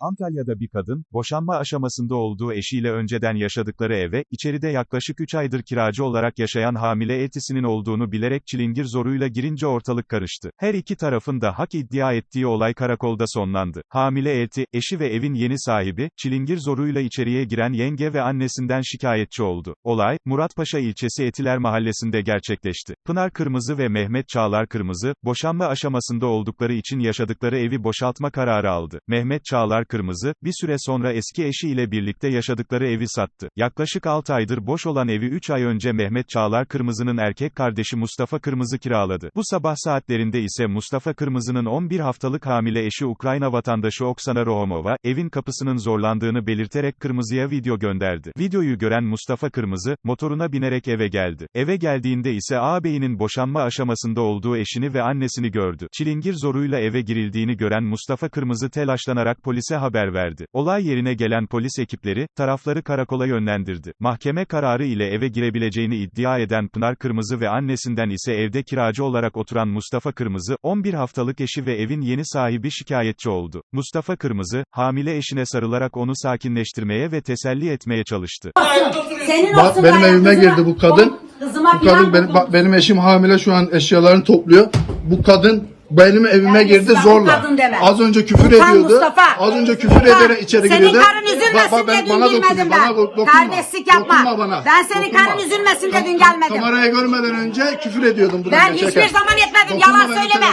Antalya'da bir kadın, boşanma aşamasında olduğu eşiyle önceden yaşadıkları eve, içeride yaklaşık 3 aydır kiracı olarak yaşayan hamile eltisinin olduğunu bilerek çilingir zoruyla girince ortalık karıştı. Her iki tarafın da hak iddia ettiği olay karakolda sonlandı. Hamile elti, eşi ve evin yeni sahibi, çilingir zoruyla içeriye giren yenge ve annesinden şikayetçi oldu. Olay, Muratpaşa ilçesi Etiler mahallesinde gerçekleşti. Pınar Kırmızı ve Mehmet Çağlar Kırmızı, boşanma aşamasında oldukları için yaşadıkları evi boşaltma kararı aldı. Mehmet Çağlar Kırmızı, bir süre sonra eski eşiyle birlikte yaşadıkları evi sattı. Yaklaşık 6 aydır boş olan evi 3 ay önce Mehmet Çağlar Kırmızı'nın erkek kardeşi Mustafa Kırmızı kiraladı. Bu sabah saatlerinde ise Mustafa Kırmızı'nın 11 haftalık hamile eşi Ukrayna vatandaşı Oksana Rohomova, evin kapısının zorlandığını belirterek Kırmızı'ya video gönderdi. Videoyu gören Mustafa Kırmızı, motoruna binerek eve geldi. Eve geldiğinde ise ağabeyinin boşanma aşamasında olduğu eşini ve annesini gördü. Çilingir zoruyla eve girildiğini gören Mustafa Kırmızı telaşlanarak polise haber verdi. Olay yerine gelen polis ekipleri, tarafları karakola yönlendirdi. Mahkeme kararı ile eve girebileceğini iddia eden Pınar Kırmızı ve annesinden ise evde kiracı olarak oturan Mustafa Kırmızı, 11 haftalık eşi ve evin yeni sahibi şikayetçi oldu. Mustafa Kırmızı, hamile eşine sarılarak onu sakinleştirmeye ve teselli etmeye çalıştı. Senin Bak, benim evime girdi bu kadın. Bu kadın benim, bak, benim eşim hamile şu an eşyalarını topluyor. Bu kadın benim evime Yani girdi Mustafa zorla. Az önce küfür Utan ediyordu. Mustafa. Az önce küfür ederek içeri senin giriyordu. karın üzülmesin Bak, bak, ben- bana dokunma, ben. bana do- dokunma. Terbiyesizlik yapma. Dokunma bana. Ben senin Dokunma. karın üzülmesin dedin gelmedim. Kameraya görmeden önce küfür ediyordum Ben hiçbir zaman etmedim, Dokunma yalan söyleme.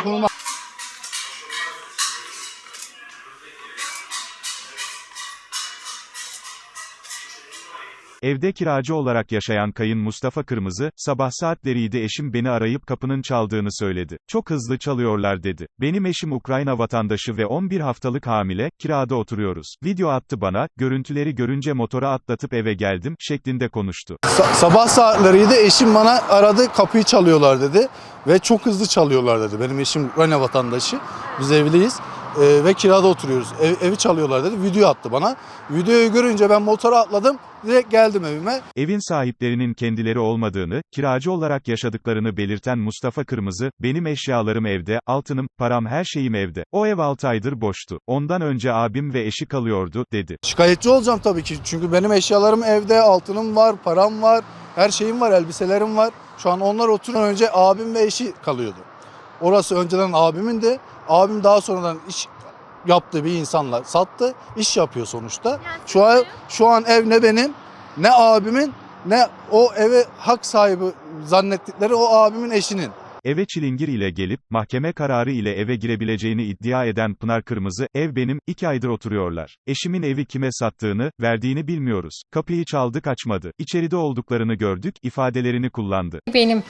Evde kiracı olarak yaşayan kayın Mustafa Kırmızı, sabah saatleriydi eşim beni arayıp kapının çaldığını söyledi. Çok hızlı çalıyorlar dedi. Benim eşim Ukrayna vatandaşı ve 11 haftalık hamile, kirada oturuyoruz. Video attı bana, görüntüleri görünce motora atlatıp eve geldim, şeklinde konuştu. Sa- sabah saatleriydi eşim bana aradı kapıyı çalıyorlar dedi ve çok hızlı çalıyorlar dedi. Benim eşim Ukrayna vatandaşı biz evliyiz Ee, ve kirada oturuyoruz. Ev- evi çalıyorlar dedi video attı bana. Videoyu görünce ben motora atladım direkt geldim evime. Evin sahiplerinin kendileri olmadığını, kiracı olarak yaşadıklarını belirten Mustafa Kırmızı, benim eşyalarım evde, altınım, param her şeyim evde. O ev 6 aydır boştu. Ondan önce abim ve eşi kalıyordu, dedi. Şikayetçi olacağım tabii ki çünkü benim eşyalarım evde altınım var param var her şeyim var elbiselerim var. Şu an onlar oturan önce abim ve eşi kalıyordu. Orası önceden abimin de abim daha sonradan iş yaptığı bir insanla sattı. iş yapıyor sonuçta. Şu an şu an ev ne benim ne abimin ne o eve hak sahibi zannettikleri o abimin eşinin. Eve çilingir ile gelip, mahkeme kararı ile eve girebileceğini iddia eden Pınar Kırmızı, ev benim, iki aydır oturuyorlar. Eşimin evi kime sattığını, verdiğini bilmiyoruz. Kapıyı çaldık açmadı. İçeride olduklarını gördük, ifadelerini kullandı. benim.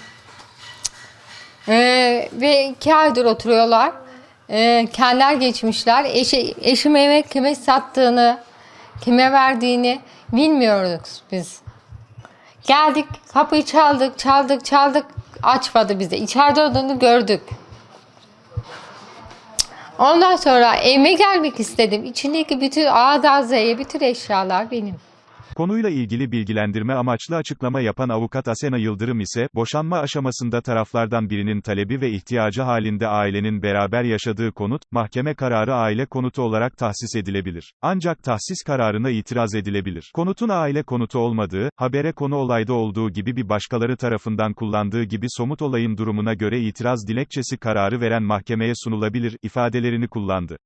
Ee, ve iki aydır oturuyorlar. Ee, kendiler geçmişler. Eşi, eşim eve kime sattığını, kime verdiğini bilmiyoruz biz. Geldik, kapıyı çaldık, çaldık, çaldık. Açmadı bize. İçeride olduğunu gördük. Ondan sonra evime gelmek istedim. İçindeki bütün A'dan Z'ye bütün eşyalar benim. Konuyla ilgili bilgilendirme amaçlı açıklama yapan avukat Asena Yıldırım ise, boşanma aşamasında taraflardan birinin talebi ve ihtiyacı halinde ailenin beraber yaşadığı konut, mahkeme kararı aile konutu olarak tahsis edilebilir. Ancak tahsis kararına itiraz edilebilir. Konutun aile konutu olmadığı, habere konu olayda olduğu gibi bir başkaları tarafından kullandığı gibi somut olayın durumuna göre itiraz dilekçesi kararı veren mahkemeye sunulabilir, ifadelerini kullandı.